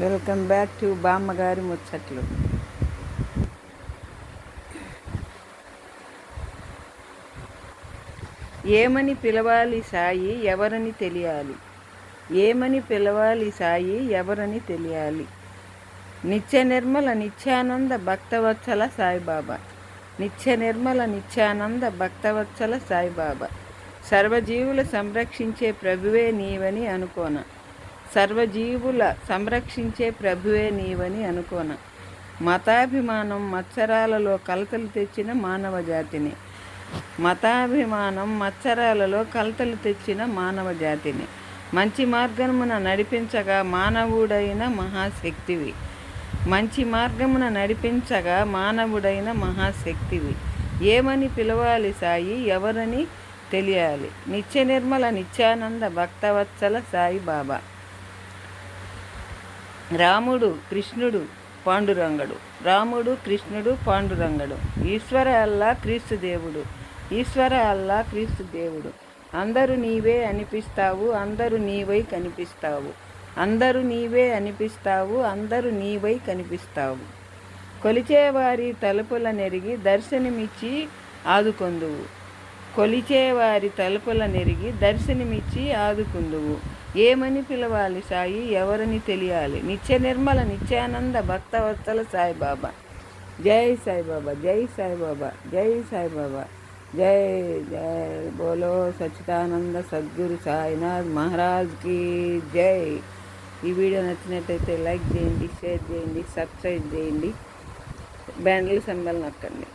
Welcome back to బామ్మగారి ముచ్చట్లు. ఏమని పిలవాలి సాయి ఎవరని తెలియాలి? ఏమని పిలవాలి సాయి ఎవరని తెలియాలి? నిత్య నిర్మల నిత్యానంద భక్తవత్సల సాయిబాబా. నిత్య నిర్మల నిత్యానంద భక్తవత్సల సాయిబాబా. సర్వజీవులు సంరక్షించే ప్రభువే నీవని అనుకోన? సర్వజీవుల సంరక్షించే ప్రభువే నీవని అనుకోన. మతాభిమానం మత్సరాలలో కలతలు తెచ్చిన మానవ జాతిని. మతాభిమానం మత్సరాలలో కలతలు తెచ్చిన మానవ జాతిని. మంచి మార్గమున నడిపించగా మానవుడైన మహాశక్తివి. మంచి మార్గమున నడిపించగా మానవుడైన మహాశక్తివి. ఏమని పిలవాలి సాయి? ఎవరని తెలియాలి. నిత్య నిర్మల నిత్యానంద భక్తవత్సల సాయి బాబా రాముడు కృష్ణుడు పాండురంగడు. రాముడు కృష్ణుడు పాండురంగడు. ఈశ్వర అల్లా క్రీస్తు దేవుడు. ఈశ్వర అల్లా క్రీస్తు దేవుడు. అందరూ నీవే అనిపిస్తావు అందరూ నీవై కనిపిస్తావు. అందరూ నీవే అనిపిస్తావు అందరూ నీవై కనిపిస్తావు. కొలిచేవారి తలుపుల నెరిగి దర్శనమిచ్చి ఆదుకొందువు. కొలిచేవారి తలుపుల నెరిగి దర్శనమిచ్చి ఆదుకుందువు. ఏమని పిలవాలి సాయి? ఎవరని తెలియాలి? నిత్య నిర్మల నిత్యానంద భక్తవత్సల సాయిబాబా. జై సాయిబాబా జై సాయిబాబా జై సాయిబాబా. జై జై. బోలో సచిదానంద సద్గురు సాయినాథ్ మహారాజ్కి జై. ఈ వీడియో నచ్చినట్టయితే లైక్ చేయండి షేర్ చేయండి సబ్స్క్రైబ్ చేయండి. బ్యాండిల్ సంబల్ నొక్కండి.